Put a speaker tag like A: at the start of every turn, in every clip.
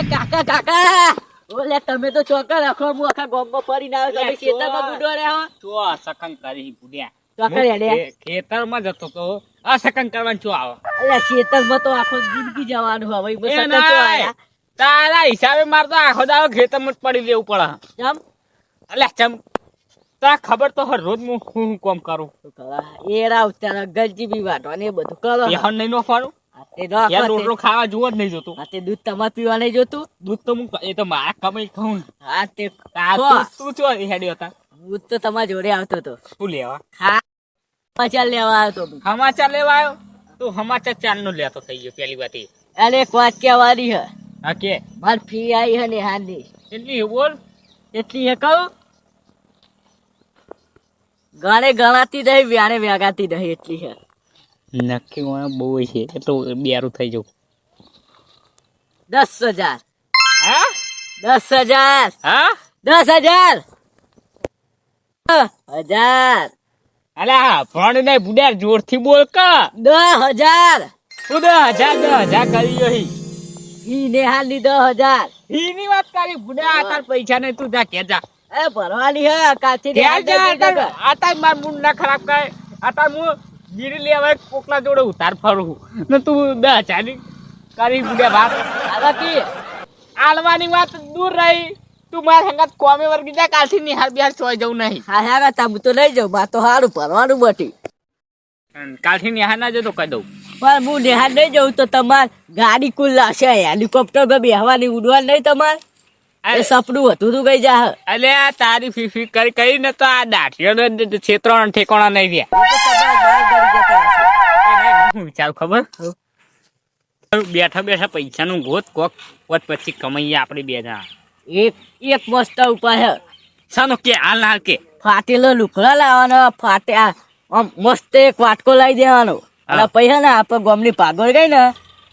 A: ઓલે કાકા કાકા ઓલે તમે તો ચોકર રાખો હું આખા ગામમાં ફરીને આવ્યો તમે ખેતરમાં ગુડો રહ્યા
B: તો અસકન કરી બુડ્યા
A: ચોકર હેડે.
B: ખેતરમાં જતો તો અસકન કરવાનું શું આવે?
A: અલે ખેતરમાં તો આખો જિંદગી જવાનું હવે બસ
B: એ
A: તો આયા.
B: તારા હિસાબે મારે તો આખો દાવો ખેતરમાં જ પડી દેવું પડે.
A: ચમ?
B: અલ્યા ચમ તા ખબર તો હર રોજ હું હું કોમ કરું.
A: શું કરવા? એ રાવ તારા ગંજી બી વાટો ને બધું કરો.
B: નહીં નો
A: આ તે રાખો
B: યાર
A: તે.
B: રોટલો ખાવા જુઓ જ નહીં જોતું.
A: આ તે દૂધ તમારે પીવા નહીં જોતું.
B: દૂધ તો હું એ તો મારા કમાઈ ખાઉં
A: હા તે
B: તું તું હેડ્યો હતા?
A: દૂધ તો તમારા જોડે આવતો હતો.
B: શું લેવા?
A: હા પચાસ લેવા આવ્યો તો.
B: સમાચાર લેવા આવ્યો? તું સમાચાર ચાર નો લેતો થઈ ગયો પેલી વાત
A: અરે એક વાત કહેવાની હે
B: હા કે?
A: મારી ફી આવી હે ને હાની
B: એટલી બોલ?
A: એટલી હે કહું? ગણે ગણાતી નહીં વ્યાણે વ્યાગાતી નહીં એટલી હે
B: નક્કી મને બહુ છે. એટલું બેરું થઈ જવું?
A: દસ હજાર.
B: હા?
A: દસ હજાર.
B: હા?
A: દસ હજાર. હજાર.
B: અલા પણ નહીં બુડાર જોરથી બોલ કા.
A: દસ હજાર.
B: તું દસ હજાર? દસ હજાર કરી જોઈ
A: ઈ નેહાલની દસ હજાર.
B: એની વાત કરી બુડા તાર પૈસા નહીં તું જા કે જા.
A: એ ભરવાની હે કાચી
B: આતા આતા માર મૂડ ના ખરાબ કરે. આતા હું ગીરી લેવા કોકલા જોડે ઉતાર ફરું. ને તું દસ ચાલી કરી બાપ. વાત
A: કી
B: આલવાની વાત દૂર રહી. તું મારા સંગાત કોમે વર્ગી જા કાલથી નિહાર બિહાર સોય જવું નહીં.
A: હા હા તમે તો લઈ જાઉં. બા તો સારું ભરવાનું બટી.
B: કાલથી નિહાર ના જતો કહી દઉં.
A: પણ હું નિહાર નહીં જઉં તો તમાર ગાડી કુલ લાશે હેલિકોપ્ટર બેહવાની ઉડવા નહીં તમાર. એ સપનું હતું તું ગઈ જા.
B: અલે આ તારી ફી ફી કરી ને તો આ દાઠીઓ ક્ષેત્રો ઠેકોણા નહીં રહ્યા. ખબર? બેઠા બેઠા પૈસા નું ગોત કોક કોક પછી કમાઈએ આપણે બે જણા.
A: એક એક મસ્ત ઉપાય
B: સાનો કે હાલ હાલ કે.
A: ફાટેલો લુકડા લાવવાનો ફાટે આમ મસ્ત એક વાટકો લાવી દેવાનો. અને પૈસા ને આપણે ગમની પાગળ ગઈ ને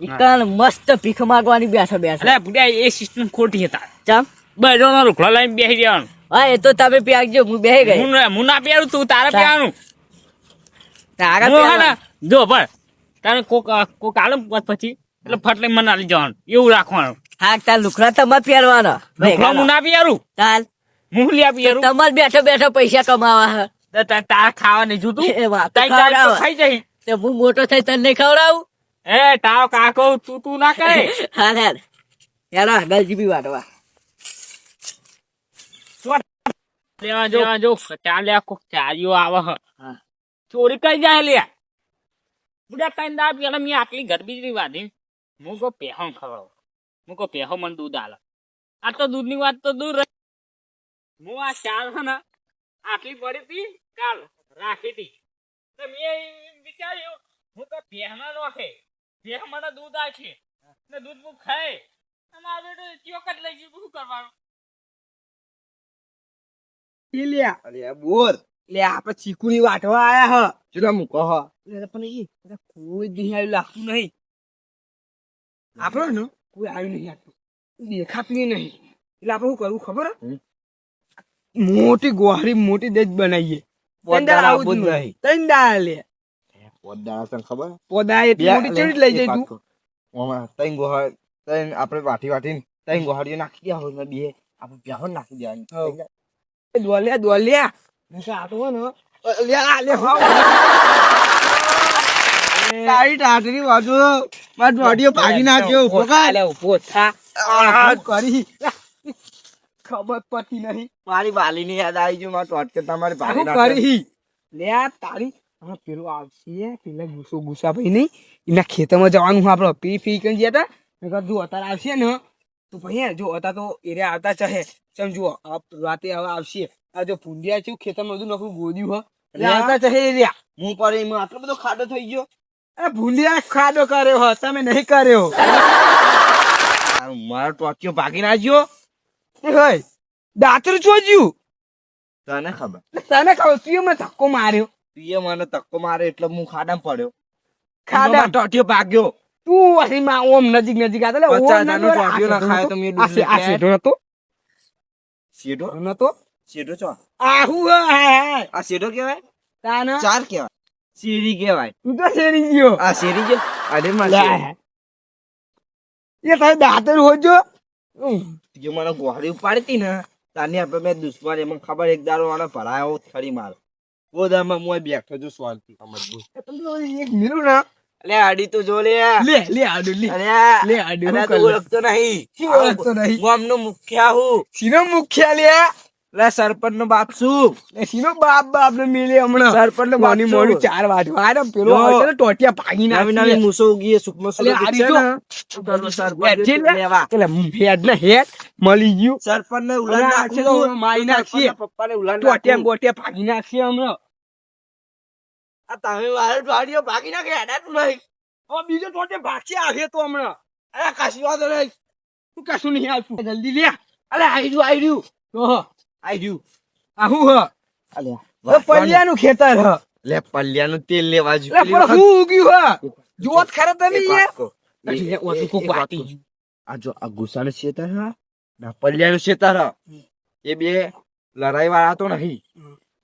A: ઈકન મસ્ત ભીખ માગવાની બેઠા બેઠા.
B: અલે બુડા એ સિસ્ટમ ખોટી હતા
A: ચમ?
B: બે નો રૂખડો લઈને બેસી જવાનું.
A: હા એ તો તમે પ્યાગજો હું બેહી ગઈ.
B: હું હું ના પહેરું તું તારે પહેરવાનું.
A: તારા
B: હું હે ને,
A: પહેરવા.
B: જો પણ તારે કોક કોક આલમ પછી એટલે ફટલે મને આલી જવાનું. એવું રાખવાનું.
A: હા તાર લુકડા તમારે પહેરવાના.
B: રૂખડો હું ના. પહેરું?
A: તાલ
B: હું લ્યા પહેરું?
A: તમારે બેઠો બેઠો પૈસા કમાવા
B: તાર ખાવા નહીં જોતું?
A: એ વાત.
B: ખાઈ જઈ
A: તે હું મોટો થઈ તને ખવડાવું?
B: એ તાવ કાકો તું તું ના કરે?
A: હા હા યાર ગલજી બી વાટવા
B: લેવા જો? લેવા જો. ચાલે કોક ચારીઓ આવે. ચોરી કઈ જાય લે. બુડા કઈ દા પેલા મેં આટલી ગરબી જેવી વાધી. હું કો પેહો ખવડાવ. હું કો પેહો મને દૂધ આલે. આ તો દૂધની વાત તો દૂર રહી. હું આ ચાલ હે ને આટલી પડી હતી કાલ રાખી હતી. તો મેં વિચાર્યું હું તો પહેના નોખે પેહ મને દૂધ આપે ને દૂધ હું ખાય અમારે ચોકટ લઈ જઈ શું કરવાનું?
C: લ્યા. અરે બોર. લે આપણે ચીકુની વાટવા આયા હ. જરા મુ કહ લે પણ ઈ કોઈ દી આવ્યું લાગતું નહીં. આપણો ને? કોઈ આવ્યું નહીં આટલું. દેખાતું નહીં. એટલે આપણે શું કરવું ખબર? હે? મોટી ગોહારી મોટી દેજ બનાવીએ. તંદાર આવું જ નહીં. તંદાર લે.
D: પોદાળા તને ખબર?
C: પોદા એ મોટી ચડી લઈ જઈ તું.
D: ઓમાં તઈ ગોહાર તઈ આપણે વાટી વાટીને તઈ ગોહારીઓ નાખી દે હવે બે. આપણે બેહો નાખી દેવાની.
C: દોલ્યા દોલ્યા. નકર આ તો ને અ, લે આ તારી ટાટરી બાજુ માર ડોડીઓ ભાગી નાખ્યો
B: ઊભો. થા.
C: કરી. ખબર પડતી નહીં.
D: મારી વાલીની યાદ આવી ગયું મારા ટોટકે તમારી ભારી
C: શું કરી? લે તારી હા પેલું આવશે પેલા ગુસ્સો ગુસ્સા ભાઈ નહીં. એના ખેતરમાં જવાનું હું આપણે પી ફી કરી ગયા હતા. જો અત્યારે આવશે ને તો ભાઈ જો હતા તો એરે આવતા ચાહે. ચમ જુઓ રાતે હવે આવશે. આ જો ભૂંડિયા છે ખેતરમાં બધું નખું ગોદ્યું હોય એટલે આવતા ચાહે એરિયા
D: હું પર એમાં આટલો બધો ખાડો થઈ ગયો.
C: એ ભૂંડિયા ખાડો કર્યો હ તમે નહીં કર્યો.
D: મારો ટોચિયો ભાગી નાખ્યો.
C: દાતરું ચોજ્યું
D: તને ખબર?
C: તને ખબર તું મેં ધક્કો માર્યો.
D: તું મને તક્કો મારે એટલે હું ખાડામાં પડ્યો.
C: ખાડા
D: ટોટિયો ભાગ્યો.
C: તું અહીં માં ઓમ નજીક નજીક આતો લે ઓમ
D: ટોટિયો ના ખાય તો મે
C: ડૂબી આ
D: દૂધ
C: નતો?
D: સીધો
C: નતો?
D: સીધો છો?
C: આહુ.
D: આ સીધો કહેવાય?
C: તાના?
D: ચાર કહેવાય. શેરી કહેવાય.
C: તું તો શેરી ગયો.
D: આ શેરી ગયો અરે માં
C: એ તારે દાતર હોજો?
D: જે મને ગોળી ઉપાડી હતી ને તાની આપણે મેં દુશ્મન એમાં ખબર એક દારો વાળો ભરાયો ખરી મારો. હું અહીં બેઠો છું શાંતિ મજબૂત
C: એક મિલું ના
D: લે આડી તો જો લે
C: લે લે આડુ લે લે આડુ
D: અરે
C: હું
D: તું? ઓળખતો નહીં
C: શું ઓળખતો નહીં?
D: ગામનો મુખ્યા હું
C: સીનો મુખ્યા લે
D: લે સરપંચ નો બાપ છું
C: લે સીનો બાપ બાપ ને મિલે હમણાં
D: સરપંચ નો
C: મોની
D: છું.
C: ચાર વાટવા ને પેલો. ને ટોટિયા ભાગી
D: નવી
C: નાખી
D: નવી મૂસો ઉગી સુકમો
C: અલે આડી જો. ને?
D: લેવા
C: એટલે હેડ ને હેડ મળી ગયું
D: સરપંચ ને ઉલાન નાખી
C: મારી નાખીએ.
D: પપ્પા ને ઉલાન
C: ટોટિયા. બોટિયા ભાગી નાખીએ હમણાં
D: આ તમે વાળો ભાડીઓ ભાગી નાખે હેડાતું નહીં.
C: હવે બીજો ટોટિયા ભાગશે આવે તો હમણાં.
D: અરે કાશી વાત નહીં.
C: તું કશું નહીં આવશું જલ્દી લે.
D: અરે આવી રહ્યું આવી રહ્યું.
C: તો
D: આવી રહ્યું.
C: આ હું હ?
D: અલે
C: પલ્યાનું ખેતર હ.
D: લે પલ્યાનું તેલ લેવા
C: એટલે પણ હું ઉગ્યું હ? જોત ખરા તમે ઓતું કોક
D: વાત. કહું. આ જો આ ગુસ્સાનું શેતર હા ના પલ્યાનું શેતર હા. એ બે લડાઈ વાળા તો નહીં.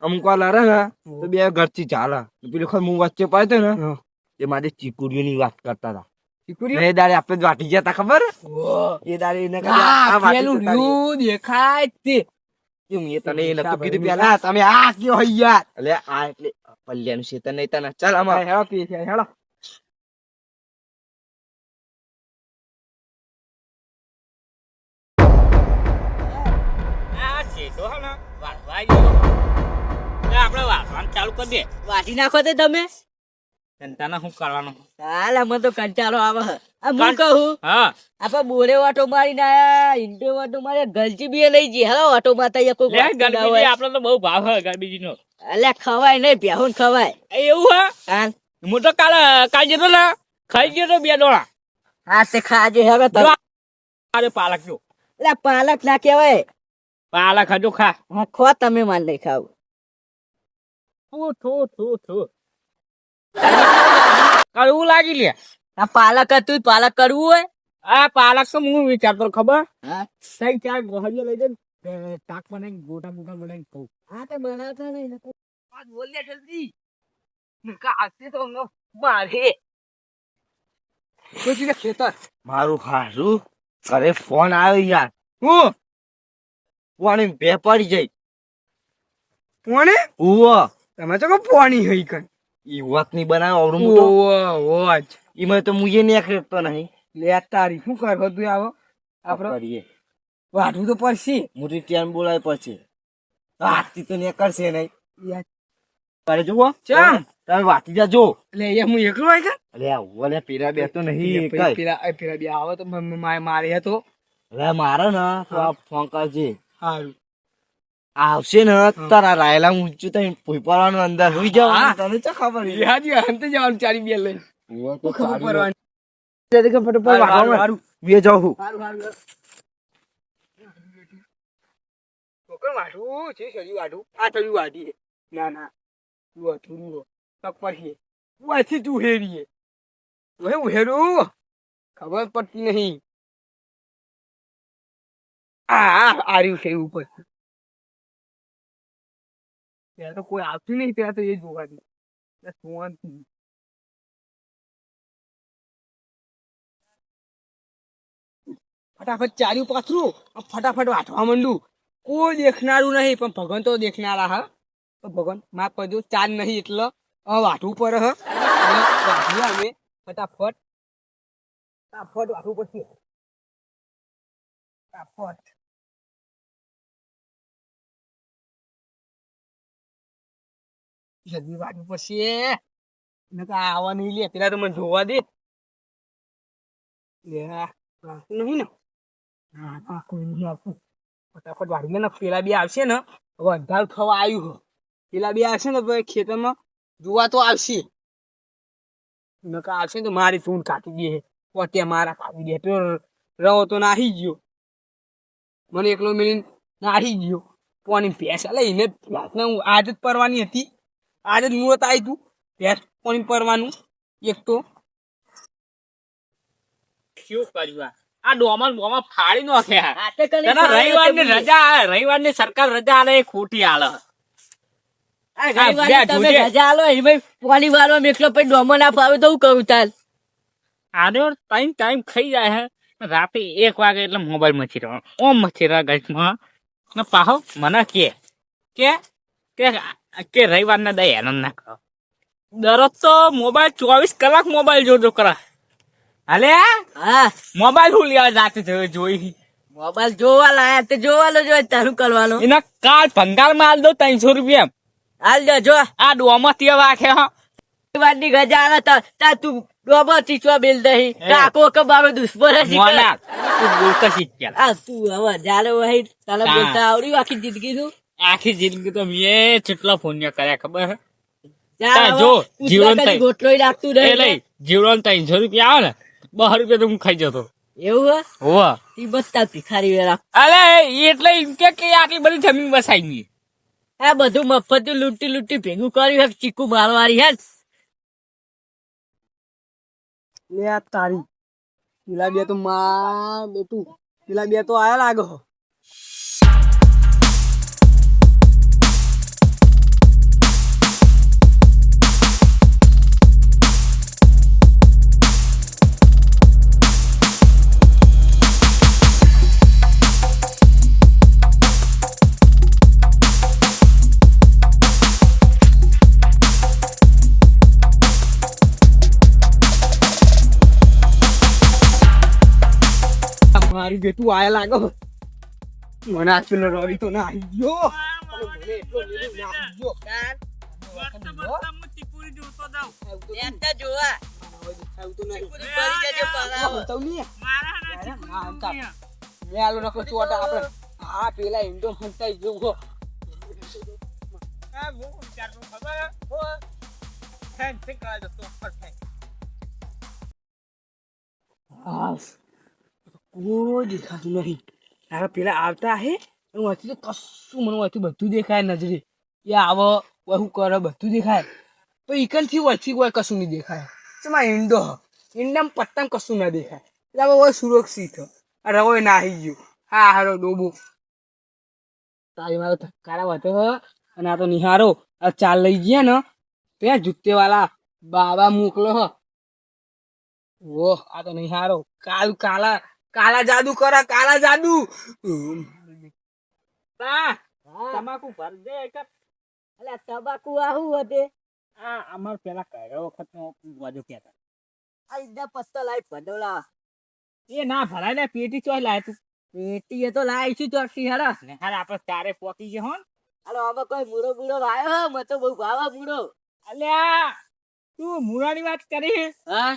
D: અમુક વાર લડે ને તો બે ઘરથી ચાલે પેલી વખત હું વચ્ચે પડ્યો ને
C: હા.
D: એ મારી ચીકુડીઓની વાત કરતા હતા
C: ચીકુડી?
D: એ દાડે આપણે જ વાટી ગયા હતા ખબર
C: ઓહ.
D: એ દાડે એને કીધું,
C: આ
D: આ વાટી
C: પેલું
D: તો તારી.
C: રહ્યું દેખાય તે
D: કે મેં તને એ નતું
C: હિસાબ
D: કીધું
C: હવે
D: પેલા તમે આ કયો હોય યાર એટલે આ એટલે પલ્યાનું શેતર નહીં તને ચાલ આમાં
C: હેડો પીએ છે, હેડો
B: આ શેઠો હે ને, વાળવા ચાલુ કરી દે.
A: વાટી નાખો તે તમે.
B: કંટાના હું કરવાનું?
A: હાલ અમે તો કંટાળો આવે આ હું કહું?
B: હા.
A: આપણે બોરે ઓટો મારી ના ઇન્ડો ઓટો મારે ગલજી બી લઈ જઈએ. હા ઓટો મારતા યા કોઈ
B: લે
A: વાગતું ના
B: ગરબીજી
A: હોય.
B: આપણે તો બહુ ભાવ હે ગરબીજીનો
A: અલ્યા ખવાય નહીં પ્યાહું ખવાય.
B: એ એવું હે?
A: હાલ
B: હું તો કાલ કાલ જતો ને ખાઈ ગયો તો બે ડોળા.
A: હા તે ખાજે હવે
B: તો. અરે પાલક જો.
A: એટલે પાલક ના કહેવાય.
B: પાલક હજુ ખા.
A: હા ખો તમે માન નહીં ખાવ.
B: કરવું લાગી લે.
A: આ પાલક હતું પાલક કરવું હોય?
B: આ પાલક તો હું વિચારતો ખબર? સાહેબ ત્યાં ગોહરીઓ લઈ જાય તાક બનાવી ગોટા ગોટા બનાવી કહું
A: હા તો બનાવતા નહીં
C: બોલ લે જલ્દી. તો મારે. ખેતર?
D: મારું હારું અરે ફોન આવ્યો યાર.
C: હું?
D: પાણી બે પડી જાય
C: કોણે
D: ઉવો.
C: તમે તો પોણી હઈ કઈ
D: ઈ વાતની બનાવ અવરું મોટો
C: ઓ ઓ જ.
D: ઈમાં તો મુજે ને કરતો નહીં.
C: લે તારી શું કરો તું આવો? આપડે
D: કરીએ.
C: વાઢવું તો પડશે.
D: મોટી ટેન બોલાય પછી. હાથથી તો ને કરશે નહીં. અરે જુઓ.
C: ચમ?
D: તમે વાટી જાજો
C: એટલે એ હું એકલો આવી ગયા
D: અલે આવો લે પીરા બે તો નહીં
C: પેલા એ બે આવે તો મારે હતો.
D: અલે મારે ને તો આ ફોન કરજે.
C: સારું
D: આવશે ને તારા રાયલા ઊંચું ભૂઈ પડવાનું અંદર હોઈ જાવ તને ચા ખબર છે?
C: હાજી અંતે જવાનું ચારી બે
D: લઈ તો
C: ખબર. પડવાની.
D: તે ફટાફટ
C: હારું,
D: વાળવા બે જાવ
C: હારું કોકણ વાઢું છે શરી વાઢું આ થયું વાઢી ના ના. તું હતું તું તક પછી વાથી તું હેરીએ તું હે ઉહેરું? ખબર પડતી નહીં. આ આ આર્યું છે ઉપર ત્યાં તો કોઈ આવતું નહીં ત્યાં તો એ જોવાનું. જોવાનું ફટાફટ ચાર્યું પાથરું ફટાફટ વાંચવા માંડું. કોઈ દેખનારું નહીં, પણ ભગવાન તો દેખનારા હા. તો ભગવાન માફ કરજો, ચાર નહીં એટલે વાંચવું પડે હ. અને અમે ફટાફટ. ફટાફટ વાંચવું પડશે. ફટાફટ. જલ્દી વાગ્યું પછી નકર આ આવા નહીં લે, પેલા તો જોવા દે. લે નહીં ને. હા હા કોઈ નહીં આપું ફટાફટ વાળીને ને પેલા બે આવશે ને, હવે અંધારું થવા આવ્યું પેલા બે આવશે ને, તો ખેતરમાં જોવા તો આવશે. નકા આવશે તો મારી સૂન કાઢી દે પોતે મારા કાપી દે પેલો રવો તો નાહી ગયો. મને એકલો મિલીને નાહી ગયો. પોની ભેંસ લઈને હું જ પરવાની હતી. આજ જ મુહૂર્ત આવી તું ભેંસ પોની પરવાનું? એક તો.
B: શું કર્યું આ? આ ડોમા ડોમા ફાડી નાખ્યા
A: કને
B: રવિવારની
A: તમે.
B: રજા રવિવારની સરકાર રજા આલે એ ખોટી આલે.
A: રવિવારે. રજા એ ભાઈ એકલો પછી ડોમો ના ફાવે તો હું કરું તાલ
B: આને ટાઈમ ટાઈમ ખાઈ જાય હે. રાતે એક વાગે એટલે મોબાઈલ મચી રહ્યો ઓમ મચી રહ્યા ગઈમાં ને પાહો મને કે. કે કે કે રવિવારના દઈ આનંદ ના કરો દરરોજ તો મોબાઈલ ચોવીસ કલાક મોબાઈલ જોજો કરા. હાલે
A: હા.
B: મોબાઈલ હું લેવા જાતે જોઈ.
A: મોબાઈલ જોવા લાયા તે જોવાનો જો તારું કરવાનો.
B: એના કાલ ભંગાર માલ દો ત્રણસો રૂપિયા
A: હાલ જો જો.
B: આ ડોમો તે વાખે હા.
A: વારની ગજા આવે તા તા તું ડોબો ચીચવા બેલ દહી. કાકો કે દુશ્મન જ
B: મોના. તું બોલતા શીખ
A: આ તું હવે જ્યારે વહી તને. બોલતા આવડી આખી જિંદગી નું
B: આખી જિંદગી તો મેં કેટલા ફોન કર્યા ખબર જો, જીવન
A: કદી ગોટલોય રાખતું
B: એ
A: નહીં
B: જીવડો ત્રણસો રૂપિયા આવે ને બહાર રૂપિયા તો હું ખાઈ જતો.
A: એવું
B: હોવા.
A: એ બધા ભિખારી વેરા
B: અરે એટલે એમ કે કે આટલી બધી જમીન વસાઈ ગઈ.
A: આ બધું મફત લૂંટી લૂંટી ભેગું કર્યું હે ચીકુ મારવારી હે.
C: લે આ તારી. પેલા બે તો માં બેટું. પેલા બે તો આયા લાગો મારું બેટું આયા લાગો. મને પેલો રવિ તો ના આવી ગયો. મને એટલો લીલું ના આવી ગયો. આ પેલા ઇન્ડો ફંટાઈ ગયો હો. કોઈ દેખાતું નહીં. તારા પેલા આવતા હે હું અહીંથી તો કશું મને અહીંથી બધું દેખાય નજરે. એ આવો વહુ કરે, બધું દેખાય. તો ઇકનથી વચ્ચી કોઈ કશું નહીં દેખાય. તમારે ઈંડો. ઈંડામાં પટ્ટામાં કશું ના દેખાય. એટલે હવે સુરક્ષિત રવો આ નાહી ગયો. હા હારો ડોબો. તારી મારો ધક્કારા વાતો અને આ તો નિહારો. આ ચાલ લઈ ગયા ને, ત્યાં જૂતેવાલા બાબા મોકલો હ. ઓહ, આ તો નિહારો. કાલ કાલા કાલા જાદુ કરા કાલા જાદુ.
B: તા, તમાકુ ભર દે એક જ.
A: અલા તંબાકુ આવું હતે
B: આ અમાર પેલા કયો વખત નો વાજો કેતા
A: આ ઇદા પસ્તો લાઈ ભડોલા
B: એ ના ભરાય ને પેટી ચોય લાય તું.
A: પેટી એ તો લાય છું ચોરસી હરા
B: ને હાલ આપણે તારે પોકી ગયા હોન.
A: હાલો હવે કોઈ મૂળો બૂળો વાયો હો? તો બહુ ભાવા મૂળો.
B: અલ્યા તું મુરાની વાત કરી
A: હા?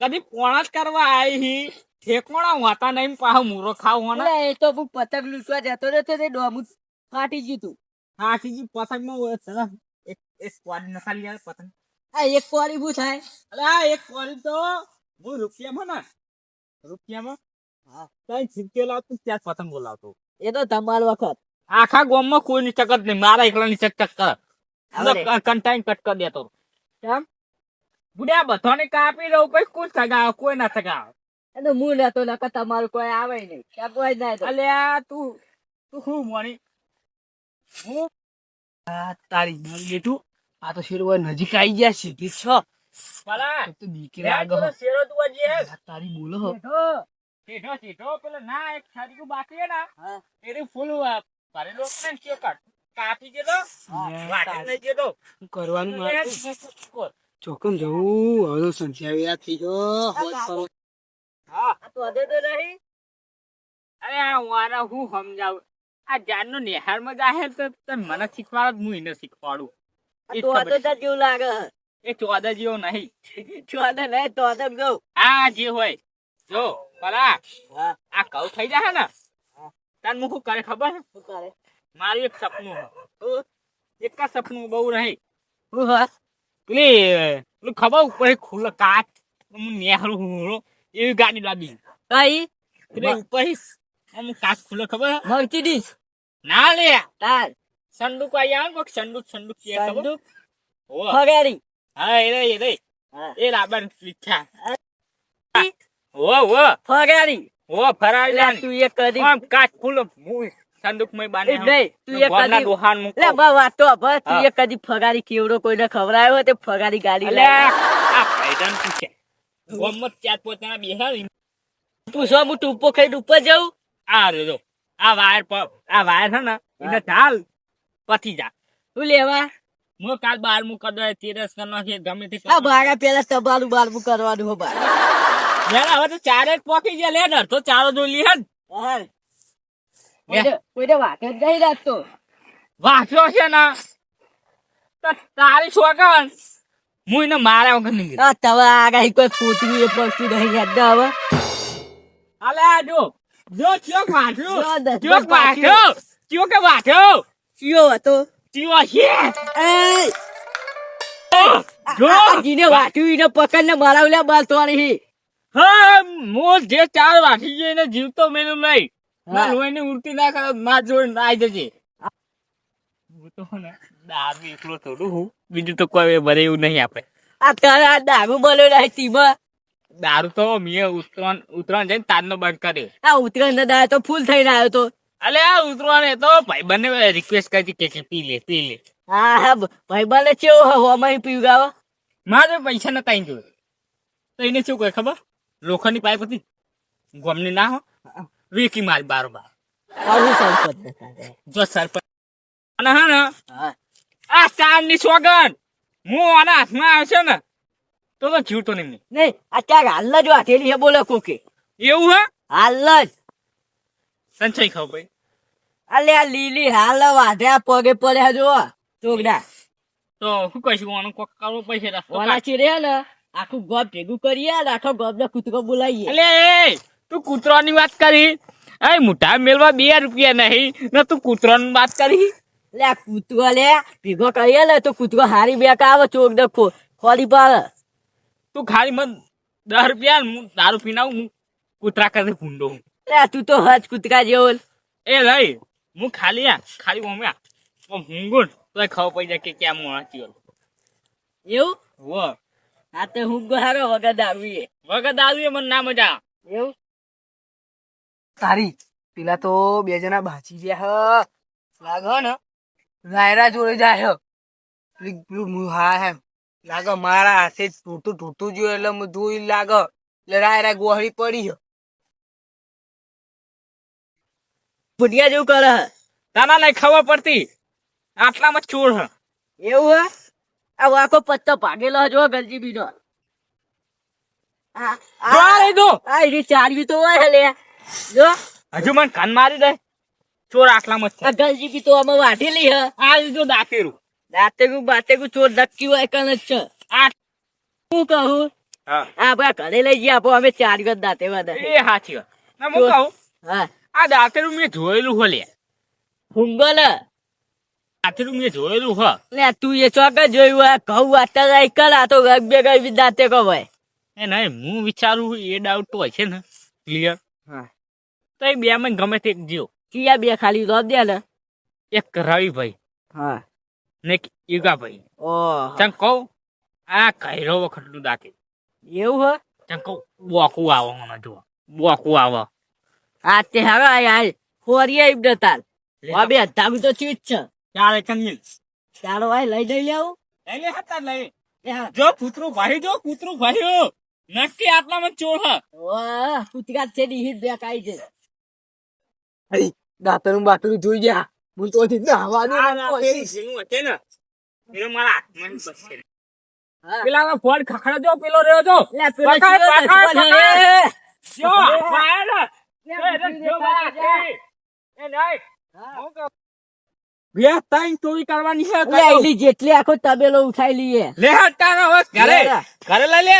B: કદી પોણા જ કરવા આવી હી? ઠેકોણા વાતા નહીં પાહો મૂરો ખાવ હોના
A: એ તો હું પતંગ લૂસવા જતો રહ્યો તે ડોમું ફાટી ગયું તું.
B: ફાટી ગયું પતંગમાં એ ને. એક એક સ્ક્વોડ નસાલી આવે પતંગ.
A: આ એક ફોરી બુ થાય?
B: અલ્યા એક ફોરી તો હું રૂપિયામાં ના. રૂપિયામાં?
A: હા.
B: કઈ સિત્તેર લાવતું ત્યાં પતંગ બોલાવતો.
A: એ તો તમારો વખત.
B: આખા ગામમાં કોઈની ચક્કર નહીં મારા એકલાની ચક્કર. કંટાઈન કટ કરી દેતો
A: કેમ?
B: બુડ્યા બધાને કાપી દઉં પછી કોઈ સગાવ કોઈ ના સગાવ
A: એ તો હું લેતો નકર તમારું કોઈ આવે નહીં કે કોઈ ના તો
B: અલ્યા તું તું શું મોણી? હું?
C: આ તારી મારી બેટું આ તો શેરો નજીક આવી ગયા છે ઠીક છો?
B: ભલા
C: તો બીકે લાગે હો.
B: શેરો તું હે.
C: તારી બોલો હો.
B: સીધો સીધો પેલો ના એક છારીયું બાકી હે ના.
A: હા.
B: ફૂલ અ, ભરેલો છે ને કયો કાટ કાપી દેતો. વાટી નહીં દેતો
C: કરવાનું. ચોકન જવું હવે સંધ્યા વેળા થઈ ગયો.
B: હા.
A: તો હદે તો નહીં.
B: અરે આ વારા હું સમજાવું? આ જાનનો નિહાળમાં જાહે તો તને મને શીખવાડ હું એને શીખવાડું. એ
A: તો
B: ખબર
A: હદે જેવું લાગે
B: એ ચોદા જેવો નહીં.
A: નહીં તો
B: આ જે હોય. જો
A: હા.
B: આ કઉ થઈ ને? મુખું કરે ખબર?
A: શું કરે?
B: મારું એક સપનું હે. એક સપનું બહુ રહી.
A: હું હા?
B: પેલી પેલું ખબર ઉપર ખુલ્લો કાચ. હું નેહરું હુંરો એવી ગાડી લાવી
A: કઈ
B: પેલી ઉપર અમુક કાચ ખુલ્લો ખબર? હે?
A: મર્સિડીઝ
B: ના લે.
A: તાર.
B: સંદુક આઈ આવે કોક સંદુક સંદુક કે
A: સંદૂક
B: હોવે.
A: ફગાડી.
B: હા એ રે એ રે એ લાબન ઈચ્છા. ઓ ઓ
A: ફગાડી.
B: ઓ ફરાઈ
A: લે તું એક કદી
B: આમ કાચ ખુલ્લો મુઈ સંદુકમાં
A: એ નહીં તું એક કદી
B: દોહાન
A: લે
B: મૂકો.
A: બા વાત તો બસ તું. એક કદી ફગાડી કેવડો કોઈને ખવડાયો હોય તે ફગાડી ગાડી લે
B: આ ભાઈજાન પૂછે ગોમત ચાર પોતાના બેહાડી.
A: પૂછવા હું ટૂંપો ખાઈને ઉપર જાઉં?
B: આ રહ્યો જો. આ વાયર આ વાયર છે ને એને ચાલ પતી જા.
A: તું લેવા?
B: હું કાલ બારમું કદો તેરસ કરનો છે ગમે તે
A: આ ભાગા પેલા તમારું બારમું કરવાનું હો બાર.
B: યાર હવે તો ચારે જ પોકી ગયા લે ને તો ચારો જો લી હે.
A: કોઈને- વાંકે જ નહીં રાખતો
B: વાંચ્યો છે ને તો તારી છોકન હું એને માર્યા વગર નહીં.
A: આ તમે આગળ કોઈ ફૂટવું એ પડતું નહીં યાદ હવે.
B: અલે આ જો. જો ચોક
A: વાઠો
B: ચોક વાઠો ચોક વાઠો
A: ચિયો હતો?
B: ચિયો છે?
A: એ
B: જો.
A: જીને વાંચ્યું એને પકડને મારા બાલ બાલ તોડી
B: હા હું જે ચાર વાઠી ગયો એને જીવતો મેલું નહીં. ના લોહીની ઉડતી ના કરે માર જોડે આવી જજે હું તો ને દારૂ એકલો થોડું હું. બીજું તો કોઈ ભરે એવું નહીં આપણે
A: આ તારા આ દારૂ બોલ્યો નહીં સીમા.
B: દારૂ તો મેં ઉતરણ ઉતરાણ જઈને તારનો બંધ કર્યો.
A: આ ઉતરણ દાદા તો ફૂલ થઈને આવ્યો તો.
B: અલે આ ઉતરવાને તો ભાઈ બંને રિક્વેસ્ટ કરી કે કે પી લે પી લે.
A: હા હા ભાઈ બંને ચેવો હવામાં પીવડાવો.
B: મારે પૈસા નતા જોયું. તો એને શું કહે ખબર? લોખંડની પાઇપ હતી. ગોમની ના હો. વેકી મારી બારોબાર.
A: આવું સરપંચ
B: જો સરપંચ અને હા ને.
A: હા.
B: આ ચારની સોગન. હું આના હાથમાં આવશે ને તો તો જીવતો નહીં
A: નહીં આ ચાર હાલ જ વાંચેલી છે બોલો કોકે
B: એવું હે?
A: હાલ જ.
B: સંચય ખાવ ભાઈ.
A: અલે આ લીલી હાલ વાધ્યા પગે પડ્યા જો. ચોગડા.
B: તો શું કહીશું આનું કોક કરવો પૈસા રસ્તો
A: ઓલા ચીરે ને આખું ગોબ ભેગું કરીએ આખો ગોબ ને કૂતરો બોલાવીએ.
B: અલે તું કૂતરાની વાત કરી. એ મોટા મેળવા બે રૂપિયા નહીં. ને તું કૂતરાની વાત કરી.
A: લે કૂતરો લે ભેગો કરીએ લે તો કૂતરો હારી બેક આવે ચોક ને ખો ખોલી પાડે.
B: તું ખાલી મન દસ રૂપિયા હું દારૂ પીનાવું હું કૂતરા કરે ભૂંડો
A: લે તું તો હજ કૂતરા જેવો
B: એ લઈ હું ખાલી આ ખાલી ઓમે આ હુંગું તો ખબર પડી જાય કે ક્યાં મોણા ચિયો
A: એવું?
B: વો
A: હા તો હું ગહારો વગર દારૂએ
B: વગર દારૂ એ મને ના મજા આવે.
A: એવું?
C: તારી પેલા તો બે જણા બાચી ગયા હ. લાગો ને. રાયરા જોડે જાય. પેલી હા એમ. લાગે મારા હાથે તૂટું તૂટું જોયું એટલે હું જોઈ લાગે એટલે રાયરા ગોહળી પડી હ
A: ભૂટિયા જેવું કરે.
B: તાના નહીં ખબર પડતી. આટલામાં ચોર હ.
A: એવું હે? આ વાકો પત્તો ભાગેલો જો ગલજી બીનો આ
B: આ રે દો.
A: આ એની ચારવી તો હોય લે. જો.
B: હજુ મને કાન મારી દે. ચોર આટલામાં જ છે.
A: આ ગલજી તો અમે વાઢેલી હે.
B: આ જો દાંતેરું.
A: દાંતેગુ બાતેરું ચોર ધક્કી હોય કન જ છે.
B: આ
A: હું કહું?
B: હા.
A: આ આપડા ઘરે લઈ જઈએ આપો અમે ચાર વખત દાંતે વાદા
B: એ વાત. ના હું કહું?
A: હા.
B: આ દાંતેરું મેં જોયેલું હો લે.
A: હુંગો ને
B: દાંતેરું મેં જોયેલું હ.
A: લે તું એ ચોક જોયું આ ઘઉં વાટતા જાય કલા આ તો રગ બે ગઈ દાંતે કહો ભાઈ
B: એ નહીં હું વિચારું એ ડાઉટ તો હશે ને. ક્લિયર
C: હા.
B: તો એ બે માં ગમે તે એક
A: ચિયા બે ખાલી રોપ દે ને?
B: એક રવિભાઈ
A: હા.
B: ને એક ઈગાભાઈ.
A: ઓહ
B: ચમ કહું આ કઈરો વખતનું દાખી
A: એવું હે?
B: ચમ કહું બોકું આવો મને જુઓ. બોકું આવો.
A: આ તે હવે યાર ખોરીએ એમ તાર. આ બે હત્તા તો ચીજ છે.
B: ચાલે ચંગી
A: ચાલો આ લઈ જઈ લેવું
B: એટલે હતા લઈ. જો કૂતરું ભાઈ જો કૂતરું ભાઈ નક્કી આટલામાં ચોર હા.
A: વાહ કુતરા છે ની હિત બે કાઈ છે.
C: દાતરું બાતરું જોઈ જા હું તો
B: થી સિંહ હશે ને. એનો મારા હાથમાં.
A: હા.
B: પેલા ફોન ખખડો પેલો રહ્યો
A: એલી જેટલી આખો તબેલો ઉઠાઈ લઈએ.
B: લે ઘરે. ઘરે લઈ લે.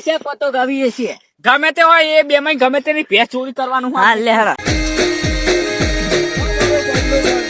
A: છે? પતો ગવીએ છીએ.
B: ગમે તે હોય એ બે ગમે તેની ભેસ ચોરી કરવાનું
A: હા લે હરા
E: આ